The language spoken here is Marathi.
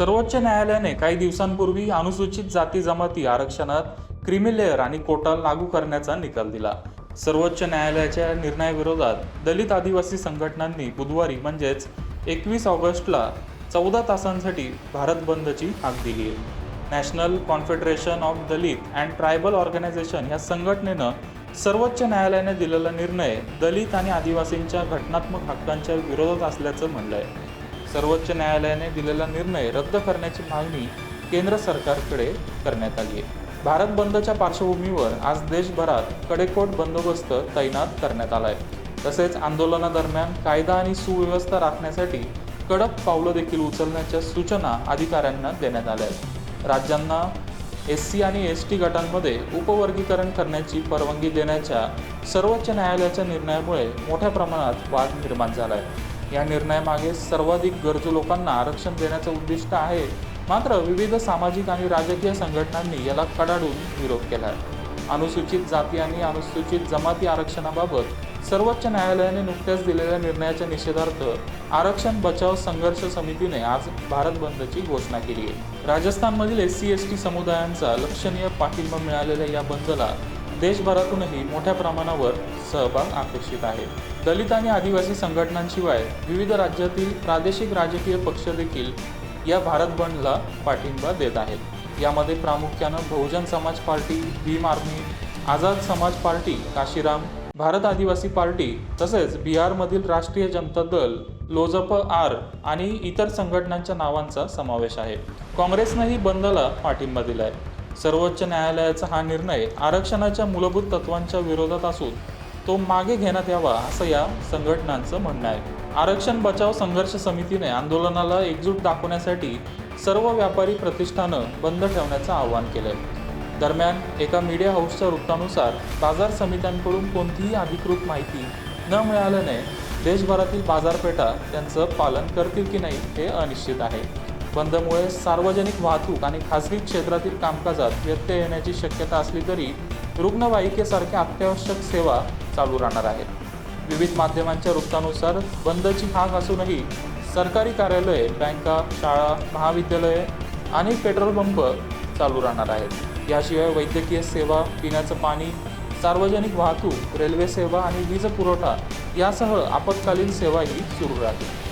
सर्वोच्च न्यायालयाने काही दिवसांपूर्वी अनुसूचित जाती जमाती आरक्षणात क्रिमिलेअर आणि कोटा लागू करण्याचा निकाल दिला. सर्वोच्च न्यायालयाच्या निर्णयाविरोधात दलित आदिवासी संघटनांनी बुधवारी म्हणजेच एकवीस ऑगस्टला चौदा तासांसाठी भारत बंदची हाक दिली. आहे national confederation of Dalit and tribal organisation या संघटनेनं सर्वोच्च न्यायालयाने दिलेला निर्णय दलित आणि आदिवासींच्या घटनात्मक हक्कांच्या विरोधात असल्याचं म्हणलं आहे सर्वोच्च न्यायालयाने दिलेला निर्णय रद्द करण्याची मागणी केंद्र सरकारकडे करण्यात आली आहे. भारत बंदच्या पार्श्वभूमीवर आज देशभरात कडेकोट बंदोबस्त तैनात करण्यात आला आहे. तसेच आंदोलनादरम्यान कायदा आणि सुव्यवस्था राखण्यासाठी कडक पावलं देखील उचलण्याच्या सूचना अधिकाऱ्यांना देण्यात आल्या आहेत. राज्यांना एस सी आणि एस टी गटांमध्ये उपवर्गीकरण करण्याची परवानगी देण्याच्या सर्वोच्च न्यायालयाच्या निर्णयामुळे मोठ्या प्रमाणात वाद निर्माण झाला आहे. या निर्णयामागे सर्वाधिक गरजू लोकांना आरक्षण देण्याचं उद्दिष्ट आहे. मात्र विविध सामाजिक आणि राजकीय संघटनांनी याला कडाडून विरोध केला आहे अनुसूचित जाती आणि अनुसूचित जमाती आरक्षणाबाबत सर्वोच्च न्यायालयाने नुकत्याच दिलेल्या निर्णयाच्या निषेधार्थ आरक्षण बचाव संघर्ष समितीने आज भारत बंदची घोषणा केली आहे. राजस्थानमधील एस सी एस टी समुदायांचा लक्षणीय पाठिंबा मिळालेल्या या बंदला देशभरातूनही मोठ्या प्रमाणावर सहभाग अपेक्षित आहे. दलित आणि आदिवासी संघटनांशिवाय विविध राज्यातील प्रादेशिक राजकीय पक्ष देखील या भारत बंडला पाठिंबा देत आहेत. यामध्ये प्रामुख्यानं बहुजन समाज पार्टी भीम आर्मी आझाद समाज पार्टी काशीराम भारत आदिवासी पार्टी तसेच बिहारमधील राष्ट्रीय जनता दल लोजप आर आणि इतर संघटनांच्या नावांचा समावेश आहे. काँग्रेसनंही बंदला पाठिंबा दिलाय. सर्वोच्च न्यायालयाचा हा निर्णय आरक्षणाच्या मूलभूत तत्वांच्या विरोधात असून तो मागे घेण्यात यावा असं या संघटनांचं म्हणणं आहे. आरक्षण बचाव संघर्ष समितीने आंदोलनाला एकजूट दाखवण्यासाठी सर्व व्यापारी प्रतिष्ठानं बंद ठेवण्याचं आवाहन केलंय. दरम्यान एका मीडिया हाऊसच्या वृत्तानुसार बाजार समित्यांकडून कोणतीही अधिकृत माहिती न मिळाल्याने देशभरातील बाजारपेठा त्यांचं पालन करतील की नाही हे अनिश्चित आहे. बंदमुळे सार्वजनिक वाहतूक आणि खासगी क्षेत्रातील कामकाजात व्यत्यय येण्याची शक्यता असली तरी रुग्णवाहिकेसारख्या अत्यावश्यक सेवा चालू राहणार आहेत. विविध माध्यमांच्या वृत्तानुसार बंदची हाक असूनही सरकारी कार्यालये बँका शाळा महाविद्यालये आणि पेट्रोल पंप चालू राहणार आहेत. याशिवाय वैद्यकीय सेवा पिण्याचं पाणी सार्वजनिक वाहतूक रेल्वे सेवा आणि वीज पुरवठा यासह आपत्कालीन सेवाही सुरू राहतील.